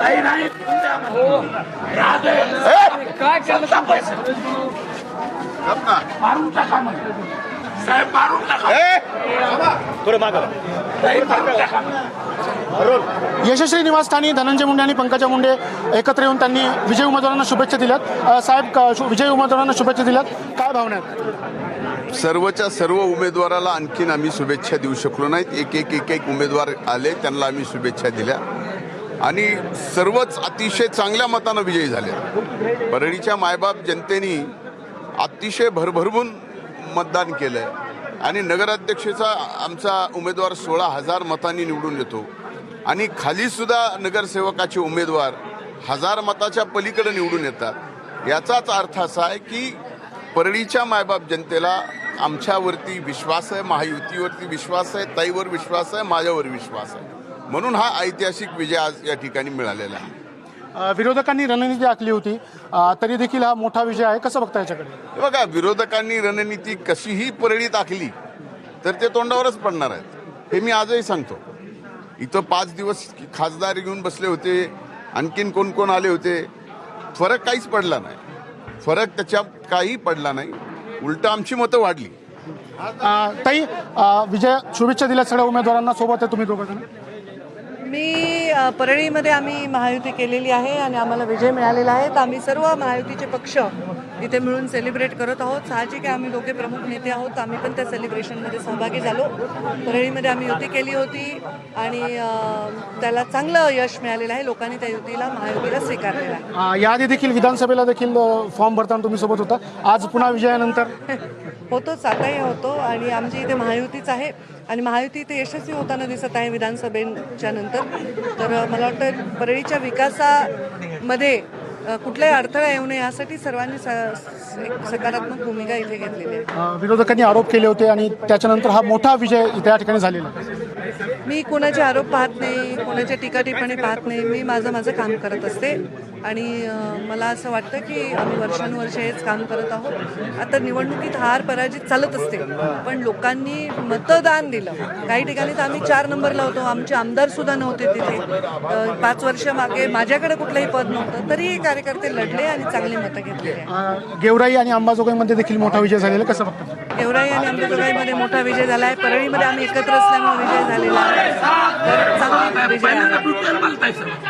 काही नाही राहते पैसे मारून टाका म्हणजे साहेब मारून टाका नाही, मारून टाका यशस्वी निवासस्थानी धनंजय मुंडे आणि पंकजा मुंडे एकत्र येऊन त्यांनी विजय उमेदवारांना शुभेच्छा दिल्यात. साहेब विजय उमेदवारांना शुभेच्छा दिल्यात. काय भावना आहेत? सर्वच्या सर्व उमेदवाराला आणखीन आम्ही शुभेच्छा देऊ शकलो नाहीत. एक एक एक एक उमेदवार आले त्यांना आम्ही शुभेच्छा दिल्या. आणि सर्वच अतिशय चांगल्या मतानं विजयी झाले. परळीच्या मायबाप जनतेने अतिशय भरभरून मतदान केलंय. आणि नगराध्यक्षाचा आमचा उमेदवार सोळा हजार मतांनी निवडून येतो. आणि खालीसुद्धा नगरसेवकाचे उमेदवार हजार मताच्या पलीकडे निवडून येतात. याचाच अर्थ असा आहे की परळीच्या मायबाप जनतेला आमच्यावरती विश्वास आहे महायुतीवरती विश्वास आहे ताईवर विश्वास आहे माझ्यावर विश्वास आहे. म्हणून हा ऐतिहासिक विजय आज या ठिकाणी मिळालेला आहे. विरोधकांनी रणनीती आखली होती. तरी देखील हा मोठा विजय आहे. कसं बघता याच्याकडे? बघा विरोधकांनी रणनीती कशीही परळीत आखली तर ते तोंडावरच पडणार आहेत. हे मी आजही सांगतो. इथं पाच दिवस खासदार घेऊन बसले होते. आणखीन कोण कोण आले होते? फरक काहीच पडला नाही. फरक त्याच्यात काही पडला नाही. उलट आमची मतं वाढली. ताई विजय शुभेच्छा दिल्या सगळ्या उमेदवारांना. सोबत आहे तुम्ही दोघं जण. मी परळीमध्ये आम्ही महायुती केलेली आहे आणि आम्हाला विजय मिळालेला आहे. तर आम्ही सर्व महायुतीचे पक्ष इथे मिळून सेलिब्रेट करत आहोत. साहजिक आहे आम्ही दोघे प्रमुख नेते आहोत. आम्ही पण त्या सेलिब्रेशनमध्ये सहभागी झालो. परळीमध्ये आम्ही युती केली होती आणि त्याला चांगलं यश मिळालेलं आहे. लोकांनी त्या युतीला महायुतीला स्वीकारलेलं आहे. याआधी देखील विधानसभेला देखील फॉर्म भरताना तुम्ही सोबत होता. आज पुन्हा विजयानंतर? होतोच आताही होतो. आणि आमची इथे महायुतीच आहे. आणि महायुती इथे यशस्वी होताना दिसत आहे विधानसभेच्या नंतर. तर मला वाटतं परळीच्या विकासामध्ये कुठलाही अडथळा येऊ नये यासाठी सर्वांनी स- एक सकारात्मक भूमिका इथे घेतलेली आहे विरोधकांनी आरोप केले होते आणि त्याच्यानंतर हा मोठा विजय त्या ठिकाणी झालेला आहे. मी कोणाचे आरोप पाहत नाही कोणाच्या टीका टिप्पणी पाहत नाही. मी माझं माझं काम करत असते. आणि मला असं वाटतं की आम्ही वर्षानुवर्ष हेच काम करत आहोत. आता निवडणुकीत हार पराजित चालत असते. पण लोकांनी मतदान दिलं. काही ठिकाणी तर आम्ही चार नंबर लावतो. आमचे आमदार सुद्धा नव्हते तिथे. पाच वर्ष मागे माझ्याकडे कुठलंही पद नव्हतं. तरी कार्यकर्ते लढले आणि चांगली मतं घेतली. आहे गेवराई आणि अंबाजोगाईमध्ये देखील मोठा विजय झालेला कसं बघता गेवराई आणि अंबेजोगाईमध्ये मोठा विजय झाला आहे परळीमध्ये आम्ही एकत्र असल्यामुळे विजय झालेला आहे. तर विजय आहे.